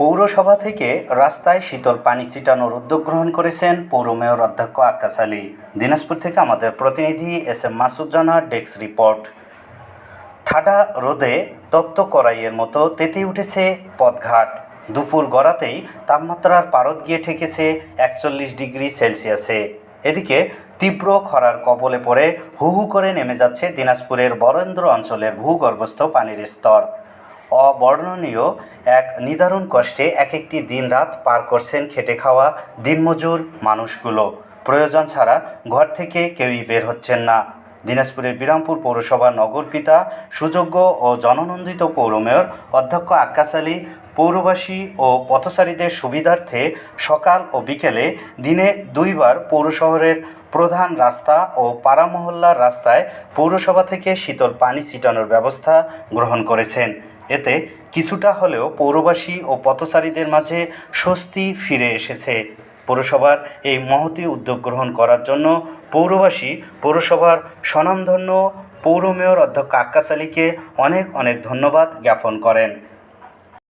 পৌরসভা থেকে রাস্তায় শীতল পানি ছিটানোর উদ্যোগ গ্রহণ করেছেন পৌর মেয়র অধ্যক্ষ আক্কাস আলী। দিনাজপুর থেকে আমাদের প্রতিনিধি S M Masud Rana desk report. ঠাডা রোদে তপ্ত কড়াইয়ের মতো তেতে উঠেছে পথঘাট। দুপুর গড়াতেই তাপমাত্রার পারদ গিয়ে ঠেকেছে একচল্লিশ ডিগ্রি সেলসিয়াসে। এদিকে তীব্র খরার কবলে পড়ে হু হু করে নেমে যাচ্ছে দিনাজপুরের বরেন্দ্র অঞ্চলের ভূগর্ভস্থ পানির স্তর। অবর্ণনীয় এক নিদারুণ কষ্টে এক একটি দিনরাত পার করছেন খেটে খাওয়া দিনমজুর মানুষগুলো। প্রয়োজন ছাড়া ঘর থেকে কেউই বের হচ্ছেন না। দিনাজপুরের বিরামপুর পৌরসভার নগরপিতা, সুযোগ্য ও জননন্দিত পৌর মেয়র অধ্যক্ষ আক্কাস আলী, পৌরবাসী ও পথচারীদের সুবিধার্থে সকাল ও বিকেলে দিনে দুইবার পৌর শহরের প্রধান রাস্তা ও পাড়া মহল্লার রাস্তায় পৌরসভা থেকে শীতল পানি ছিটানোর ব্যবস্থা গ্রহণ করেছেন। এতে কিছুটা হলেও পৌরবাসী ও পথচারীদের মাঝে স্বস্তি ফিরে এসেছে। পৌরসভার এই মহতি উদ্যোগ গ্রহণ করার জন্য পৌরবাসী পৌরসভার স্বনামধন্য পৌর মেয়র অধ্যক্ষ আক্কাস আলীকে অনেক অনেক ধন্যবাদ জ্ঞাপন করেন।